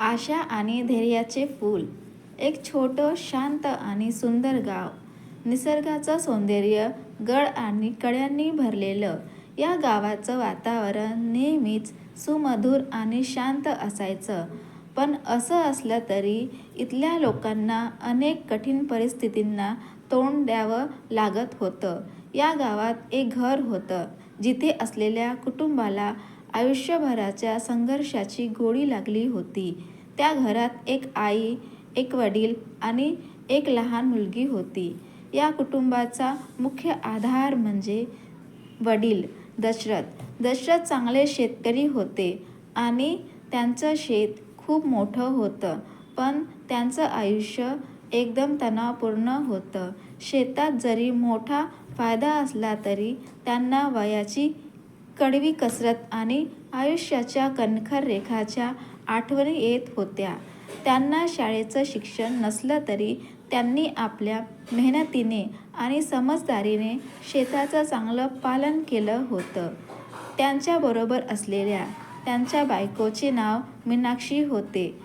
आशा आणि धैर्याचे फूल. एक छोटं शांत आणि सुंदर गाव. निसर्गाचं सौंदर्य गड आणि कड्यांनी भरलेलं. या गावाचं वातावरण नेहमीच सुमधुर आणि शांत असायचं. पण असं असलं तरी इथल्या लोकांना अनेक कठीण परिस्थितींना तोंड द्यावं लागत होतं. या गावात एक घर होतं. जिथे असलेल्या कुटुंबाला आयुष्यभराच्या संघर्षाची गोडी लागली होती. त्या घरात एक आई एक वडील आणि एक लहान मुलगी होती. या कुटुंबाचा मुख्य आधार म्हणजे वडील दशरथ. दशरथ चांगले शेतकरी होते आणि त्यांचं शेत खूप मोठं होतं पण त्यांचं आयुष्य एकदम तणावपूर्ण होतं. शेतात जरी मोठा फायदा असला तरी त्यांना वयाची कडवी कसरत आणि आयुष्याच्या कणखर रेखाच्या आठवणी येत होत्या. त्यांना शाळेचं शिक्षण नसलं तरी त्यांनी आपल्या मेहनतीने आणि समजदारीने शेताचं चांगलं पालन केलं होतं. त्यांच्याबरोबर असलेल्या त्यांच्या बायकोचे नाव मीनाक्षी होते.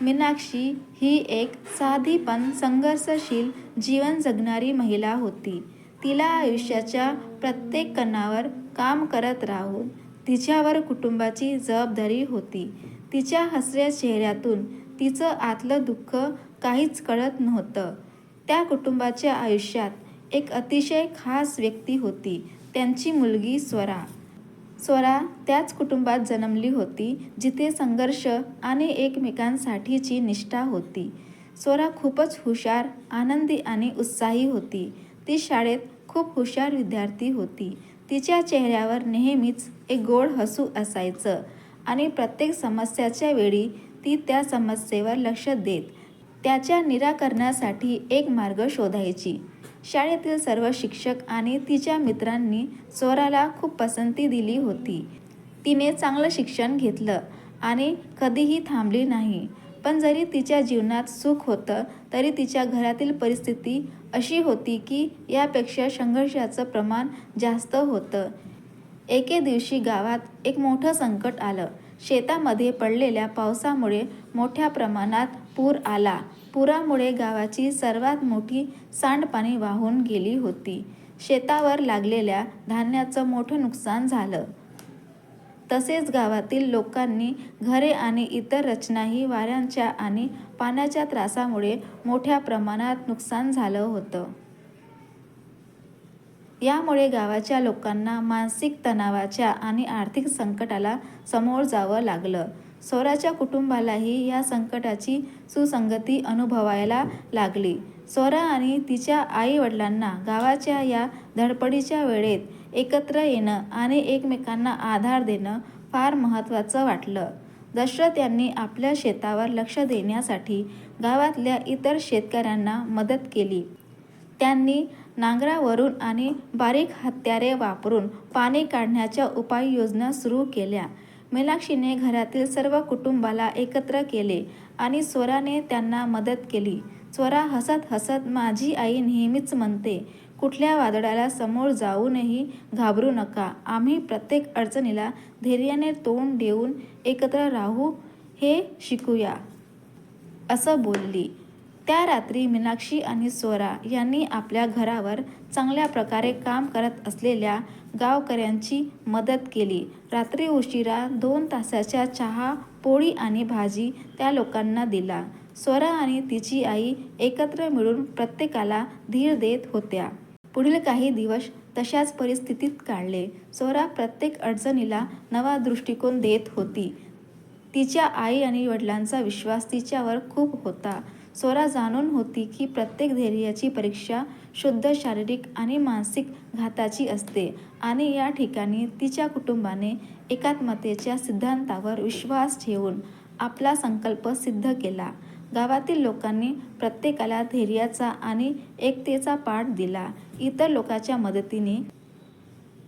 मीनाक्षी ही एक साधी पण संघर्षशील जीवन जगणारी महिला होती. तिला आयुष्याच्या प्रत्येक कणावर काम करत राहून तिच्यावर कुटुंबाची जबाबदारी होती. तिच्या हसऱ्या चेहऱ्यातून तिचं आतलं दुःख काहीच कळत नव्हतं. त्या कुटुंबाच्या आयुष्यात एक अतिशय खास व्यक्ती होती. त्यांची मुलगी स्वरा. स्वरा त्याच कुटुंबात जन्मली होती जिथे संघर्ष आणि एकमेकांसाठीची निष्ठा होती. स्वरा खूपच हुशार आनंदी आणि उत्साही होती. ती शाळेत खूप हुशार विद्यार्थी होती. तिच्या चेहऱ्यावर नेहमीच एक गोड हसू असायचं आणि प्रत्येक समस्याच्या वेळी ती त्या समस्येवर लक्ष देत त्याच्या निराकरणासाठी एक मार्ग शोधायची. शाळेतील सर्व शिक्षक आणि तिच्या मित्रांनी स्वराला खूप पसंती दिली होती. तिने चांगलं शिक्षण घेतलं आणि कधीही थांबली नाही. पण जरी तिच्या जीवनात सुख होतं तरी तिच्या घरातील परिस्थिती अशी होती की यापेक्षा संघर्षाचं प्रमाण जास्त होतं. एके दिवशी गावात एक मोठं संकट आलं. शेतामध्ये पडलेल्या पावसामुळे मोठ्या प्रमाणात पूर आला. पुरामुळे गावाची सर्वात मोठी सांडपाणी वाहून गेली होती. शेतावर लागलेल्या धान्याचं मोठं नुकसान झालं. तसेच गावातील लोकांनी घरे आणि इतर रचनाही वाऱ्यांच्या आणि पाण्याच्या त्रासामुळे मोठ्या प्रमाणात नुकसान झालं होतं. यामुळे गावाच्या लोकांना मानसिक तणावाच्या आणि आर्थिक संकटाला समोर जावं लागलं. स्वराच्या कुटुंबालाही या संकटाची सुसंगती अनुभवायला लागली. स्वरा आणि तिच्या आई वडिलांना गावाच्या या धडपडीच्या वेळेत एकत्र येणं आणि एकमेकांना आधार देणं फार महत्त्वाचं वाटलं. दशरथ यांनी आपल्या शेतावर लक्ष देण्यासाठी गावातल्या इतर शेतकऱ्यांना मदत केली. त्यांनी नांगरावरून आणि बारीक हत्यारे वापरून पाणी काढण्याच्या उपाययोजना सुरू केल्या. मीनाक्षीने घरातील सर्व कुटुंबाला एकत्र केले आणि स्वराने त्यांना मदत केली. स्वरा हसत हसत माझी आई नेहमीच म्हणते कुठल्या वादळाला समोर जाऊनही घाबरू नका. आम्ही प्रत्येक अडचणीला धैर्याने तोंड देऊन एकत्र राहू हे शिकूया. असं बोलली. त्या रात्री मीनाक्षी आणि स्वरा यांनी आपल्या घरावर चांगल्या प्रकारे काम करत असलेल्या गावकऱ्यांची मदत केली. रात्री उशिरा दोन तासाच्या चहा पोळी आणि भाजी त्या लोकांना दिला. स्वरा आणि तिची आई एकत्र मिळून प्रत्येकाला धीर देत होत्या. पुढील काही दिवस तशाच परिस्थितीत काढले. सोरा प्रत्येक अडचणीला नवा दृष्टिकोन देत होती. तिच्या आई आणि वडिलांचा विश्वास तिच्यावर खूप होता. सोरा जाणून होती की प्रत्येक धैर्याची परीक्षा शुद्ध शारीरिक आणि मानसिक घाताची असते आणि या ठिकाणी तिच्या कुटुंबाने एकात्मतेच्या सिद्धांतावर विश्वास ठेवून आपला संकल्प सिद्ध केला. गावातील लोकांनी प्रत्येकाला धैर्याचा आणि एकतेचा पाठ दिला. इतर लोकांच्या मदतीने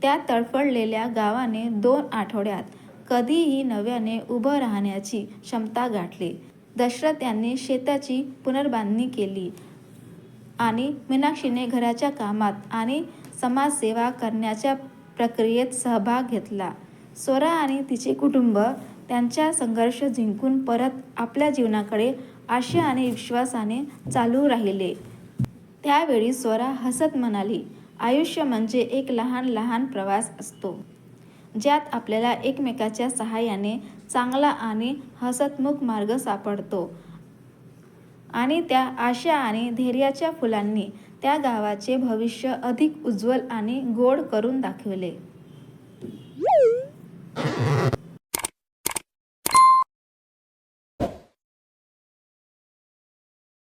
त्या तडफडलेल्या गावाने दोन आठवड्यात कधीही नव्याने उभं राहण्याची क्षमता गाठली. दशरथ यांनी शेताची पुनर्बांधणी केली आणि मीनाक्षीने घराच्या कामात आणि समाजसेवा करण्याच्या प्रक्रियेत सहभाग घेतला. स्वरा आणि तिचे कुटुंब त्यांच्या संघर्ष जिंकून परत आपल्या जीवनाकडे आशा आणि विश्वासाने चालू राहिले. त्यावेळी स्वरा हसत म्हणाली आयुष्य म्हणजे एक लहान लहान प्रवास असतो ज्यात आपल्याला एकमेकाच्या सहाय्याने चांगला आणि हसतमुख मार्ग सापडतो. आणि त्या आशा आणि धैर्याच्या फुलांनी त्या गावाचे भविष्य अधिक उज्ज्वल आणि गोड करून दाखवले.